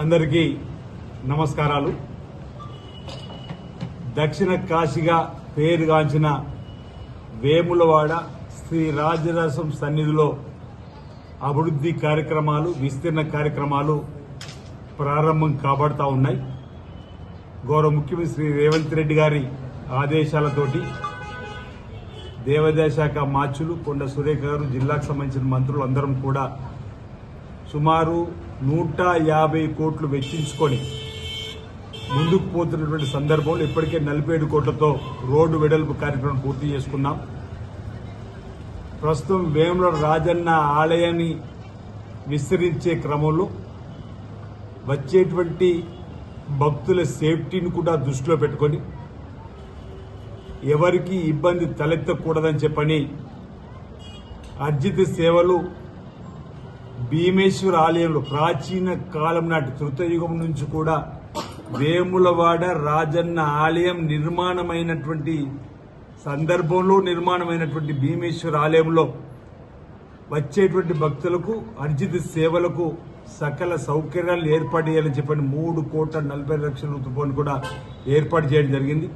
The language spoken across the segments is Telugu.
అందరికీ నమస్కారాలు. దక్షిణ కాశీగా పేరుగాంచిన వేములవాడ శ్రీ రాజరసం సన్నిధిలో అభివృద్ధి కార్యక్రమాలు విస్తీర్ణ కార్యక్రమాలు ప్రారంభం కాబడతా ఉన్నాయి. గౌరవ ముఖ్యమంత్రి శ్రీ రేవంత్ రెడ్డి గారి ఆదేశాలతోటి దేవాదాయ శాఖ మార్చులు కొండ సురేఖ గారు జిల్లాకు సంబంధించిన మంత్రులు అందరం కూడా సుమారు నూట యాభై కోట్లు వెచ్చించుకొని ముందుకు పోతున్నటువంటి సందర్భంలో ఇప్పటికే నలభై ఏడు కోట్లతో రోడ్డు వెడల్పు కార్యక్రమం పూర్తి చేసుకున్నాం. ప్రస్తుతం వేముల రాజన్న ఆలయాన్ని విస్తరించే క్రమంలో వచ్చేటువంటి భక్తుల సేఫ్టీని కూడా దృష్టిలో పెట్టుకొని ఎవరికి ఇబ్బంది తలెత్తకూడదని చెప్పని అర్జిత సేవలు భీమేశ్వర ఆలయంలో ప్రాచీన కాలం నాటి తృతయుగం నుంచి కూడా వేములవాడ రాజన్న ఆలయం నిర్మాణమైనటువంటి సందర్భంలో నిర్మాణమైనటువంటి భీమేశ్వర ఆలయంలో వచ్చేటువంటి భక్తులకు అర్జిత సేవలకు సకల సౌకర్యాలు ఏర్పాటు చేయాలని చెప్పని మూడు కోట్ల నలభై లక్షల రూపాయలు కూడా ఏర్పాటు చేయడం జరిగింది.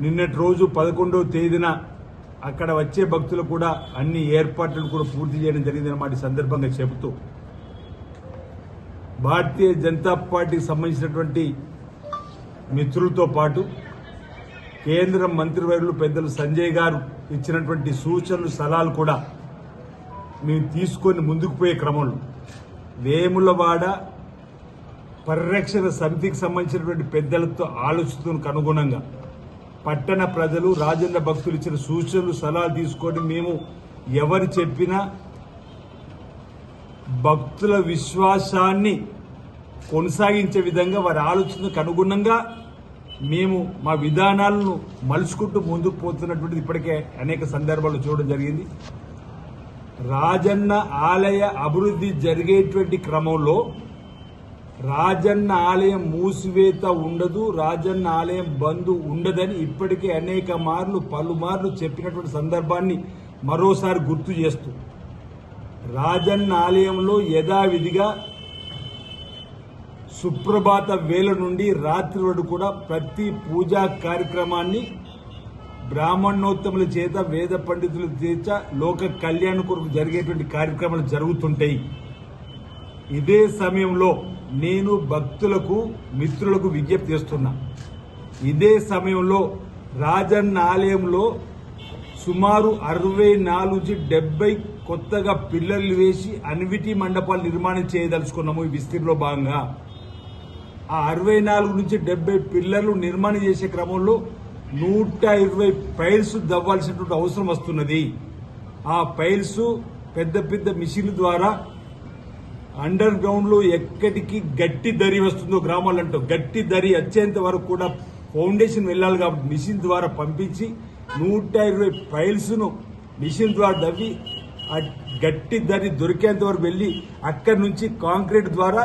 నిన్నటి రోజు పదకొండవ తేదీన అక్కడ వచ్చే భక్తులు కూడా అన్ని ఏర్పాట్లను కూడా పూర్తి చేయడం జరిగిందన్నమాట ఈ సందర్భంగా చెబుతూ. భారతీయ జనతా పార్టీకి సంబంధించినటువంటి మిత్రులతో పాటు కేంద్ర మంత్రివర్యులు పెద్దలు సంజయ్ గారు ఇచ్చినటువంటి సూచనలు సలహాలు కూడా మేము తీసుకొని ముందుకు పోయే క్రమంలో. వేములవాడ పరిరక్షణ సమితికి సంబంధించినటువంటి పెద్దలతో ఆలోచిస్తున్న అనుగుణంగా పట్టణ ప్రజలు రాజన్న భక్తులు ఇచ్చిన సూచనలు సలహాలు తీసుకొని మేము ఎవరు చెప్పినా భక్తుల విశ్వాసాన్ని కొనసాగించే విధంగా వారి ఆలోచనకు అనుగుణంగా మేము మా విధానాలను మలుచుకుంటూ ముందుకు పోతున్నటువంటిది ఇప్పటికే అనేక సందర్భాలు చూడడం జరిగింది. రాజన్న ఆలయ అభివృద్ధి జరిగేటువంటి క్రమంలో రాజన్న ఆలయం మూసివేత ఉండదు రాజన్న ఆలయం బంద్ ఉండదని ఇప్పటికే అనేక మార్లు పలుమార్లు చెప్పినటువంటి సందర్భాన్ని మరోసారి గుర్తు చేస్తూ. రాజన్న ఆలయంలో యథావిధిగా సుప్రభాత వేళ నుండి రాత్రి వరకు కూడా ప్రతి పూజా కార్యక్రమాన్ని బ్రాహ్మణోత్తముల చేత వేద పండితుల చేత లోక కళ్యాణ కొరకు జరిగేటువంటి కార్యక్రమాలు జరుగుతుంటాయి. ఇదే సమయంలో నేను భక్తులకు మిత్రులకు విజ్ఞప్తి చేస్తున్నా. ఇదే సమయంలో రాజన్న ఆలయంలో సుమారు అరవై నాలుగు నుంచి డెబ్బై కొత్తగా పిల్లర్లు వేసి అన్విటి మండపాలు నిర్మాణం చేయదలుచుకున్నాము ఈ విస్తీర్ణలో భాగంగా. ఆ అరవై నాలుగు నుంచి డెబ్బై పిల్లర్లు నిర్మాణం చేసే క్రమంలో నూట ఇరవై పైల్స్ దవ్వాల్సినటువంటి అవసరం వస్తున్నది. ఆ పైల్స్ పెద్ద పెద్ద మిషన్ ద్వారా అండర్ గ్రౌండ్లో ఎక్కడికి గట్టి దరి వస్తుందో గ్రామాలు అంటూ గట్టి దరి వచ్చేంత వరకు కూడా ఫౌండేషన్ వెళ్ళాలి కాబట్టి మిషన్ ద్వారా పంపించి నూట ఇరవై ఫైల్స్ను మిషన్ ద్వారా దవ్వి ఆ గట్టి దరి దొరికేంత వరకు వెళ్ళి అక్కడి నుంచి కాంక్రీట్ ద్వారా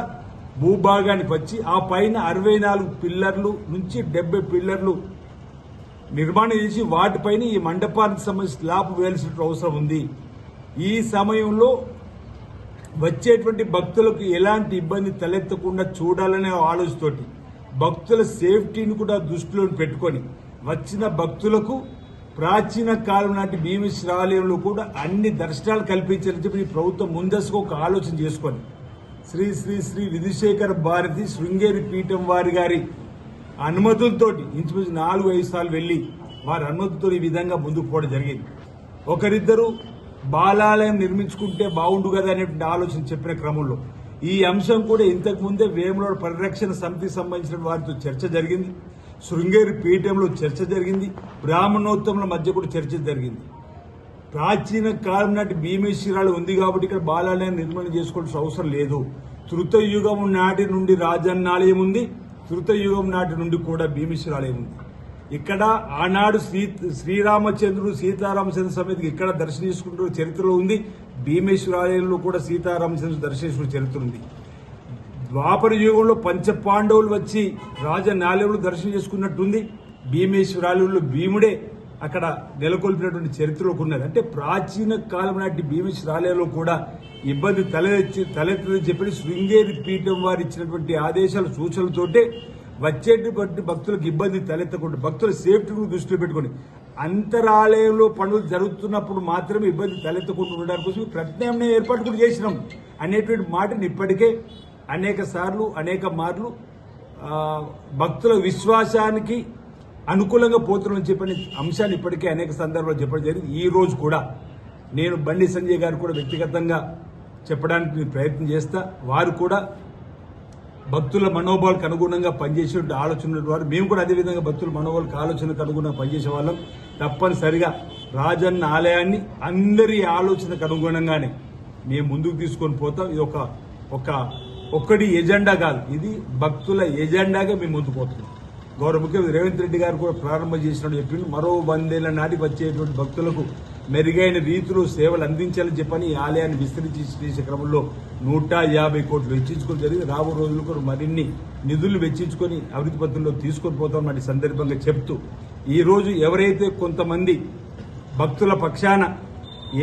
భూభాగానికి వచ్చి ఆ పైన అరవై నాలుగు పిల్లర్లు నుంచి డెబ్బై పిల్లర్లు నిర్మాణం చేసి వాటిపైన ఈ మండపానికి సంబంధించి స్లాబ్ వేయాల్సిన అవసరం ఉంది. ఈ సమయంలో వచ్చేటువంటి భక్తులకు ఎలాంటి ఇబ్బంది తలెత్తకుండా చూడాలనే ఆలోచనతోటి భక్తుల సేఫ్టీని కూడా దృష్టిలో పెట్టుకొని వచ్చిన భక్తులకు ప్రాచీన కాలం నాటి భీమేశ్వర ఆలయంలో కూడా అన్ని దర్శనాలు కల్పించాలని చెప్పి ఈ ప్రభుత్వం ముందస్తుగా ఒక ఆలోచన చేసుకొని శ్రీ శ్రీ శ్రీ విధుశేఖర భారతి శృంగేరి పీఠం వారి గారి అనుమతులతో ఇంచుమించు నాలుగు ఐదు సార్లు వెళ్ళి వారి అనుమతితో ఈ విధంగా ముందుకు పోవడం జరిగింది. ఒకరిద్దరు బాలాలయం నిర్మించుకుంటే బాగుండు కదా అనేటువంటి ఆలోచన చెప్పిన క్రమంలో. ఈ అంశం కూడా ఇంతకు ముందే వేములవాడ పరిరక్షణ సమితికి సంబంధించిన వారితో చర్చ జరిగింది. శృంగేరి పీఠంలో చర్చ జరిగింది. బ్రాహ్మణోత్తముల మధ్య కూడా చర్చ జరిగింది. ప్రాచీన కాలం నాటి భీమేశ్వరాలు ఉంది కాబట్టి ఇక్కడ బాలాలయం నిర్మాణం చేసుకోవాల్సిన అవసరం లేదు. తృతయుగం నాటి నుండి రాజన్నాలయం ఉంది. తృతయుగం నాటి నుండి కూడా భీమేశ్వరాలయం ఉంది. ఇక్కడ ఆనాడు శ్రీ శ్రీరామచంద్రుడు సీతారామచంద్ర సమితికి ఇక్కడ దర్శనించుకుంటున్న చరిత్రలో ఉంది. భీమేశ్వరాలయంలో కూడా సీతారామచంద్రుడు దర్శించుకున్న చరిత్ర ఉంది. ద్వాపర యుగంలో పంచపాండవులు వచ్చి వచ్చి రాజనాలయంలో దర్శనం చేసుకున్నట్టుంది. భీమేశ్వరాలయంలో భీముడే అక్కడ నెలకొల్పినటువంటి చరిత్రలోకి ఉన్నది. అంటే ప్రాచీన కాలం నాటి భీమేశ్వరాలయంలో కూడా ఇబ్బంది తలెత్తి తలెత్తదని చెప్పి శృంగేరి పీఠం వారు ఇచ్చినటువంటి ఆదేశాలు సూచనలతోటే వచ్చేటువంటి భక్తులకు ఇబ్బంది తలెత్తకుండా భక్తుల సేఫ్టీని దృష్టిలో పెట్టుకొని అంతరాలయంలో పనులు జరుగుతున్నప్పుడు మాత్రమే ఇబ్బంది తలెత్తకుండా ఉండడానికి కోసం ప్రత్యామ్నాయ ఏర్పాటు కూడా చేసినాం. అనేటువంటి మాటని ఇప్పటికే అనేక సార్లు అనేక మార్లు భక్తుల విశ్వాసానికి అనుకూలంగా పోతున్నామని చెప్పిన అంశాన్ని ఇప్పటికే అనేక సందర్భాల్లో చెప్పడం జరిగింది. ఈ రోజు కూడా నేను బండి సంజయ్ గారు కూడా వ్యక్తిగతంగా చెప్పడానికి ప్రయత్నం చేస్తా. వారు కూడా భక్తుల మనోభావాలకు అనుగుణంగా పనిచేసే ఆలోచన వారు. మేము కూడా అదేవిధంగా భక్తుల మనోభావాలకు ఆలోచనకు అనుగుణంగా పనిచేసే వాళ్ళం. తప్పనిసరిగా రాజన్న ఆలయాన్ని అందరి ఆలోచనకు అనుగుణంగానే మేము ముందుకు తీసుకొని పోతాం. ఇది ఒక ఒక ఒక్కటి ఎజెండా కాదు. ఇది భక్తుల ఎజెండాగా మేము ముందుకు పోతున్నాం. గౌరవ ముఖ్యమంత్రి రేవంత్ రెడ్డి గారు కూడా ప్రారంభం చేసినట్టు చెప్పిండు. మరో వందేళ్ళ నాటికి వచ్చేటువంటి భక్తులకు మెరుగైన రీతిలో సేవలు అందించాలని చెప్పని ఈ ఆలయాన్ని విస్తరించి చేసే క్రమంలో నూట యాభై కోట్లు వెచ్చించుకోవడం జరిగింది. రాబో రోజులు కూడా మరిన్ని నిధులు వెచ్చించుకొని అభివృద్ధి పత్రంలో తీసుకొని పోతామని సందర్భంగా చెప్తూ ఈరోజు ఎవరైతే కొంతమంది భక్తుల పక్షాన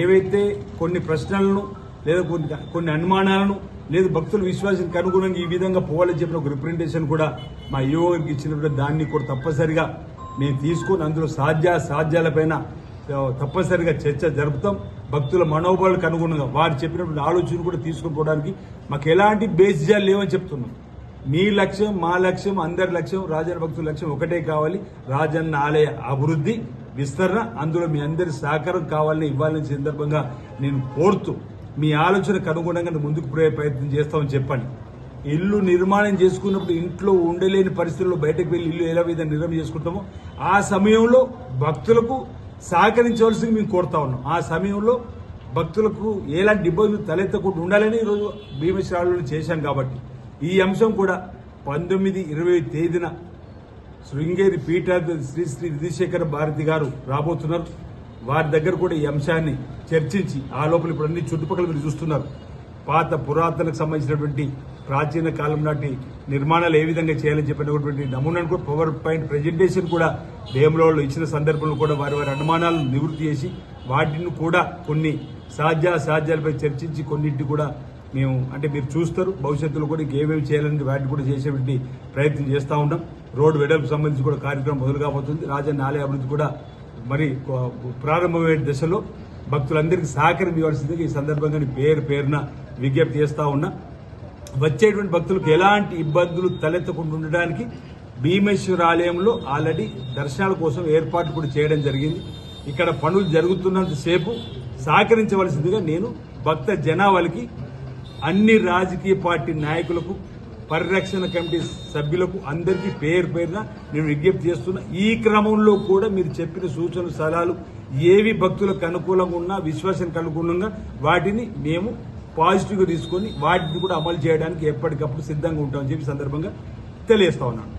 ఏవైతే కొన్ని ప్రశ్నలను లేదా కొన్ని కొన్ని అనుమానాలను లేదు భక్తుల విశ్వాసానికి అనుగుణంగా ఈ విధంగా పోవాలని చెప్పిన ఒక రిప్రజెంటేషన్ కూడా మా యువకి ఇచ్చినప్పుడు దాన్ని కూడా తప్పనిసరిగా మేము తీసుకొని అందులో సాధ్య సాధ్యాలపైన తప్పనిసరిగా చర్చ జరుపుతాం. భక్తుల మనోభావాలకు అనుగుణంగా వారు చెప్పినటువంటి ఆలోచన కూడా తీసుకొని పోవడానికి మాకు ఎలాంటి బేసిజాలు లేవని చెప్తున్నాం. మీ లక్ష్యం మా లక్ష్యం అందరి లక్ష్యం రాజన్న భక్తుల లక్ష్యం ఒకటే కావాలి. రాజన్న ఆలయ అభివృద్ధి విస్తరణ అందులో మీ అందరి సహకారం కావాలని ఇవ్వాలని సందర్భంగా నేను కోరుతూ మీ ఆలోచనకు అనుగుణంగా ముందుకు పోయే ప్రయత్నం చేస్తామని చెప్పండి. ఇల్లు నిర్మాణం చేసుకున్నప్పుడు ఇంట్లో ఉండలేని పరిస్థితుల్లో బయటకు వెళ్ళి ఇల్లు ఎలా విధంగా నిర్మాణం చేసుకుంటామో ఆ సమయంలో భక్తులకు సహకరించవలసింది మేము కోరుతా ఉన్నాం. ఆ సమయంలో భక్తులకు ఎలాంటి ఇబ్బందులు తలెత్తకుండా ఉండాలని ఈరోజు భీమశ్రావణులు చేశాం కాబట్టి ఈ అంశం కూడా పంతొమ్మిది ఇరవై తేదీన శృంగేరి పీఠాధిపతి శ్రీ శ్రీ విధిశేఖర భారతి గారు రాబోతున్నారు. వారి దగ్గర కూడా ఈ అంశాన్ని చర్చించి ఆ లోపల ఇప్పుడు అన్ని చుట్టుపక్కల మీరు చూస్తున్నారు. పాత పురాతనకు సంబంధించినటువంటి ప్రాచీన కాలం నాటి నిర్మాణాలు ఏ విధంగా చేయాలని చెప్పినటువంటి నమూనాను కూడా పవర్ పాయింట్ ప్రజెంటేషన్ కూడా వేములలో ఇచ్చిన సందర్భంలో కూడా వారి వారి అనుమానాలను నివృత్తి చేసి వాటిని కూడా కొన్ని సాధ్య సాధ్యాలపై చర్చించి కొన్నింటి కూడా మేము అంటే మీరు చూస్తారు. భవిష్యత్తులో కూడా ఇంకేమేమి చేయాలని వాటిని కూడా చేసేటువంటి ప్రయత్నం చేస్తూ ఉంటాం రోడ్డు వెడల్పు సంబంధించి కూడా కార్యక్రమం మొదలు కాబోతుంది. రాజన్న ఆలయ అభివృద్ధి కూడా మరి ప్రారంభమైన ప్రారంభమయ్యే దశలో భక్తులందరికీ సహకరించవలసిందిగా ఈ సందర్భంగా పేరు పేరున విజ్ఞప్తి చేస్తూ ఉన్నా. వచ్చేటువంటి భక్తులకు ఎలాంటి ఇబ్బందులు తలెత్తకుండా ఉండడానికి భీమేశ్వర ఆలయంలో ఆల్రెడీ దర్శనాల కోసం ఏర్పాటు కూడా చేయడం జరిగింది. ఇక్కడ పనులు జరుగుతున్నంతసేపు సహకరించవలసిందిగా నేను భక్త జనాభాలకి అన్ని రాజకీయ పార్టీ నాయకులకు పరిరక్షణ కమిటీ సభ్యులకు అందరికీ పేరు పేరున నేను విజ్ఞప్తి చేస్తున్నా. ఈ క్రమంలో కూడా మీరు చెప్పిన సూచనలు సలహాలు ఏవి భక్తులకు అనుకూలంగా ఉన్నా విశ్వాసానికి అనుకూలంగా వాటిని మేము పాజిటివ్గా తీసుకొని వాటిని కూడా అమలు చేయడానికి ఎప్పటికప్పుడు సిద్ధంగా ఉంటామని చెప్పి సందర్భంగా తెలియస్తా ఉన్నాను.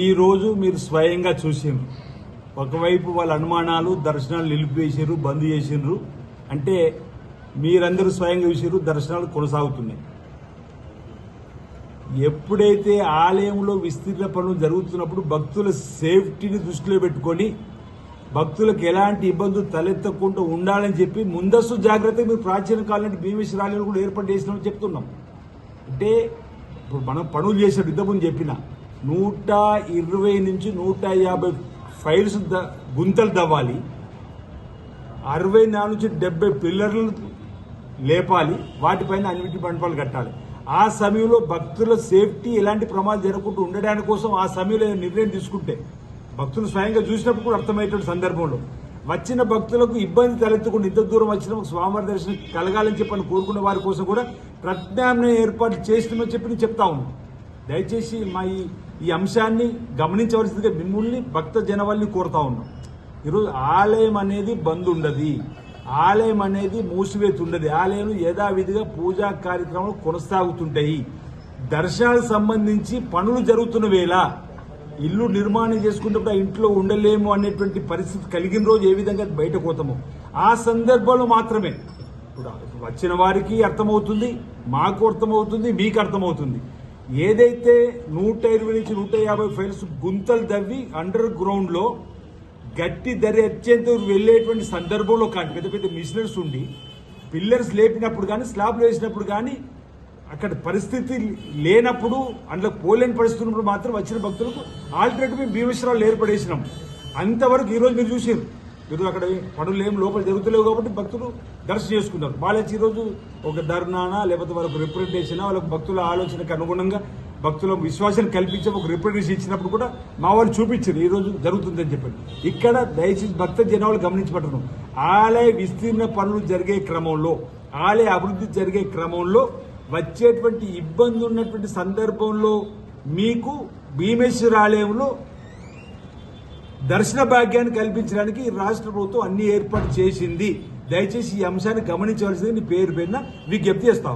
ఈ రోజు మీరు స్వయంగా చూసిండ్రు. ఒకవైపు వాళ్ళ అనుమానాలు దర్శనాలు నిలిపివేసారు బంద్ చేసిండ్రు. అంటే మీరందరూ స్వయంగా చూసారు దర్శనాలు కొనసాగుతున్నాయి. ఎప్పుడైతే ఆలయంలో విస్తీర్ణ పనులు జరుగుతున్నప్పుడు భక్తుల సేఫ్టీని దృష్టిలో పెట్టుకొని భక్తులకు ఎలాంటి ఇబ్బందులు తలెత్తకుండా ఉండాలని చెప్పి ముందస్తు జాగ్రత్త మీరు ప్రాచీన కాలం నాటి భీమేశ్వరాలయం కూడా ఏర్పాటు చేసినామని చెప్తున్నాం. అంటే ఇప్పుడు మనం పనులు చేసాడు ఇంతకుముందు చెప్పిన నూట ఇరవై నుంచి నూట యాభై ఫైల్స్ ద గుంతలు తవ్వాలి. అరవై నాలుగు నుంచి డెబ్బై పిల్లర్లు లేపాలి. వాటిపైన అన్నిటి మండపాలు కట్టాలి. ఆ సమయంలో భక్తుల సేఫ్టీ ఎలాంటి ప్రమాదం జరగకుండా ఉండడానికి కోసం ఆ సమయంలో నిర్ణయం తీసుకుంటే భక్తులు స్వయంగా చూసినప్పుడు కూడా అర్థమయ్యేటువంటి సందర్భంలో వచ్చిన భక్తులకు ఇబ్బంది తలెత్తకుండా ఇంత దూరం వచ్చిన ఒక స్వామివారి దర్శనం కలగాలని చెప్పని కోరుకున్న వారి కోసం కూడా ప్రత్యామ్నాయ ఏర్పాట్లు చేసినామని చెప్పి నేను చెప్తా ఉన్నాను దయచేసి మా ఈ ఈ అంశాన్ని గమనించవలసిందిగా మిమ్మల్ని భక్త జనవల్ని కోరుతా ఉన్నాం. ఈరోజు ఆలయం అనేది బంద్ ఉండదు. ఆలయం అనేది మూసివేతి ఉండదు ఆలయం యథావిధిగా పూజా కార్యక్రమాలు కొనసాగుతుంటాయి. దర్శనాలకు సంబంధించి పనులు జరుగుతున్న వేళ ఇల్లు నిర్మాణం చేసుకున్నప్పుడు ఆ ఇంట్లో ఉండలేము అనేటువంటి పరిస్థితి కలిగిన రోజు ఏ విధంగా బయటకు పోతామో ఆ సందర్భంలో మాత్రమే. ఇప్పుడు వచ్చిన వారికి అర్థమవుతుంది మాకు అర్థమవుతుంది మీకు అర్థమవుతుంది. ఏదైతే నూట ఇరవై నుంచి నూట యాభై ఫైల్స్ గుంతలు దవ్వి అండర్ గ్రౌండ్లో గట్టి ధర వచ్చేంత వెళ్ళేటువంటి సందర్భంలో కానీ పెద్ద పెద్ద మిషనరీస్ ఉండి పిల్లర్స్ లేపినప్పుడు కానీ స్లాబ్లు వేసినప్పుడు కానీ అక్కడ పరిస్థితి లేనప్పుడు అందులో పోలేని పరిస్థితి ఉన్నప్పుడు మాత్రం వచ్చిన భక్తులకు ఆల్టర్నేటివ్ మేము భీమేశ్వరాలు ఏర్పడేసినాం. అంతవరకు ఈరోజు మీరు చూసారు మీరు అక్కడ పనులు ఏం లోపల జరుగుతలేవు కాబట్టి భక్తులు దర్శనం చేసుకున్నారు. వాళ్ళకి ఈరోజు ఒక ధర్నానా లేకపోతే వాళ్ళకు రిప్రజెంటేషన్ వాళ్ళకు భక్తుల ఆలోచనకు అనుగుణంగా భక్తుల విశ్వాసాన్ని కల్పించే ఒక రిప్రజెంటేషన్ ఇచ్చినప్పుడు కూడా మా వాళ్ళు చూపించారు ఈరోజు జరుగుతుందని చెప్పి ఇక్కడ దయచేసి భక్త జనాలు గమనించబడుతున్నాం ఆలయ విస్తీర్ణ పనులు జరిగే క్రమంలో ఆలయ అభివృద్ధి జరిగే క్రమంలో వచ్చేటువంటి ఇబ్బంది ఉన్నటువంటి సందర్భంలో మీకు భీమేశ్వర ఆలయంలో దర్శన భాగ్యాన్ని కల్పించడానికి రాష్ట్ర ప్రభుత్వం అన్ని ఏర్పాటు చేసింది. దయచేసి ఈ అంశాన్ని గమనించవలసింది నీ పేరు పేరున విజ్ఞప్తి చేస్తా